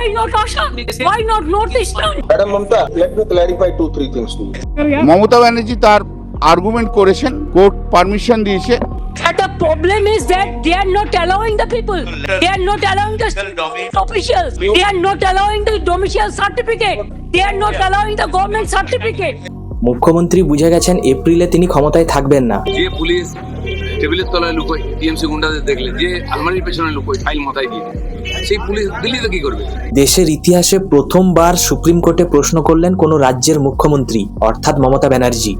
Why not Assam? Why not Northeastern? Madam Mamta, let me clarify two, three things to you. Mamata Banerjee তার argument করেছেন court permission দিয়েছে And the problem is that they are not allowing the people. They are not allowing the officials. They are not allowing the domicile certificate. They are not allowing the government certificate. মুখ্যমন্ত্রী বুঝে গেছেন এপ্রিলে তিনি ক্ষমতায় থাকবেন না যে police টেবিলের তলায় লুকোয়, টিএমসি গুন্ডাদের দেখলে যে আলমারির পেছনে লুকোয়, ফাইল মাথায় দিয়ে। সেই পুলিশ দিল্লিতে কি করবে? দেশের ইতিহাসে প্রথমবার সুপ্রিম কোর্টে প্রশ্ন করলেন কোনো রাজ্যের মুখ্যমন্ত্রী, অর্থাৎ মমতা ব্যানার্জি।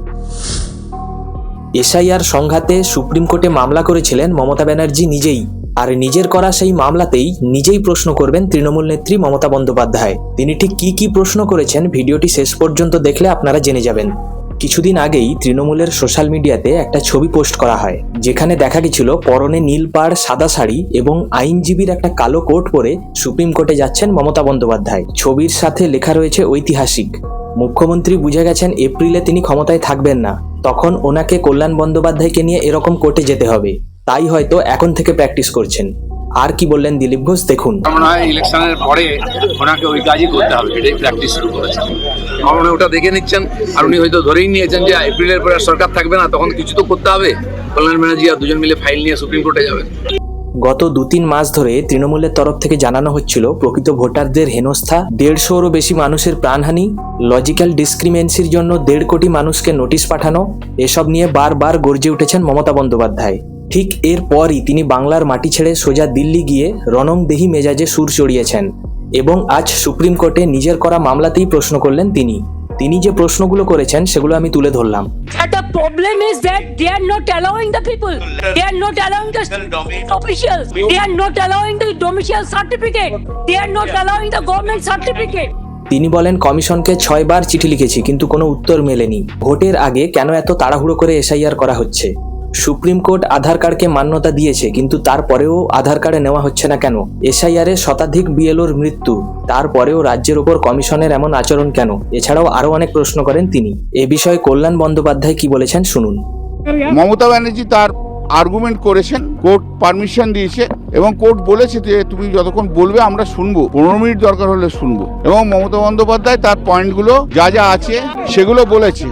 এসআইআর সংঘাতে সুপ্রিম কোর্টে মামলা করেছিলেন মমতা ব্যানার্জি নিজেই, আর নিজের করা সেই মামলাতেই নিজেই প্রশ্ন করবেন তৃণমূল নেত্রী মমতা বন্দ্যোপাধ্যায়। তিনি ঠিক কি কি প্রশ্ন করেছেন, ভিডিওটি শেষ পর্যন্ত দেখলে আপনারা জেনে যাবেন। কিছুদিন আগেই তৃণমূলের সোশ্যাল মিডিয়াতে একটা ছবি পোস্ট করা হয়, যেখানে দেখা গেছিল পরনে নীল পাড়, সাদা শাড়ি এবং আইনজীবীর একটা কালো কোট পরে সুপ্রিম কোর্টে যাচ্ছেন মমতা বন্দ্যোপাধ্যায়। ছবির সাথে লেখা রয়েছে ঐতিহাসিক। মুখ্যমন্ত্রী বুঝে গেছেন এপ্রিলে তিনি ক্ষমতায় থাকবেন না, তখন ওনাকে কল্যাণ বন্দ্যোপাধ্যায়কে নিয়ে এরকম কোর্টে যেতে হবে। তাই হয়তো এখন থেকে প্র্যাকটিস করছেন। আর কি বললেন দিলীপ ঘোষ? দেখুন। মনে হয় ইলেকশনের পরে ওনাকে ওই কাজই করতে হবে এটাই প্র্যাকটিস শুরু করেছেন। আমার মনে ওটা দেখে নিচ্ছেন আর উনি হয়তো ধরেই নিয়েছেন যে এপ্রিলের পরে সরকার থাকবে না তখন কিছু তো করতে হবে। কল্যাণ ব্যানার্জি আর দুজন মিলে ফাইল নিয়ে সুপ্রিম কোর্টে যাবেন। গত দু তিন মাস ধরে তৃণমূলের তরফ থেকে জানানো হচ্ছিল প্রকৃত ভোটারদের হেনস্থা দেড়শোরও বেশি মানুষের প্রাণহানি লজিক্যাল ডিসক্রিমেন্সির জন্য দেড় কোটি মানুষকে নোটিশ পাঠানো এসব নিয়ে বারবার গর্জে উঠেছেন মমতা বন্দ্যোপাধ্যায়। ঠিক এরপরই তিনি বাংলার মাটি ছেড়ে সোজা দিল্লি গিয়ে রণংদেহী মেজাজে সুর চড়িয়েছেন এবং আজ সুপ্রিম কোর্টে নিজের করা মামলাতেই প্রশ্ন করলেন তিনি তিনি যে প্রশ্নগুলো করেছেন সেগুলো আমি তুলে ধরলাম the problem is that they are not allowing the people. They are not allowing the officials. They are not allowing the domicile certificate. They are not allowing the government certificate. তিনি বলেন কমিশনকে ছয়বার চিঠি লিখেছি কিন্তু কোনো উত্তর মেলেনি ভোটের আগে কেন এত তাড়াহুড়ো করে এসআইআর করা হচ্ছে সুপ্রিম কোর্ট আধার কার্ডকে মান্যতা দিয়েছে, কিন্তু তারপরেও আধার কার্ডে নেওয়া হচ্ছে না কেন? এসআইআর শতাধিক বিএলওর মৃত্যু, তারপরেও রাজ্যের ওপর কমিশনের এমন আচরণ কেন? এছাড়াও আরও অনেক প্রশ্ন করেন তিনি। এ বিষয়ে কল্যাণ বন্দ্যোপাধ্যায় কি বলেছেন শুনুন। মমতা ব্যানার্জি তার আর্গুমেন্ট করেছেন, কোর্ট পারমিশন দিয়েছে এবং কোর্ট বলেছে যে তুমি যতক্ষণ বলবে আমরা শুনব, পনেরো মিনিট দরকার হলে শুনব। এবং মমতা বন্দ্যোপাধ্যায় তার পয়েন্টগুলো যা যা আছে সেগুলো বলেছে।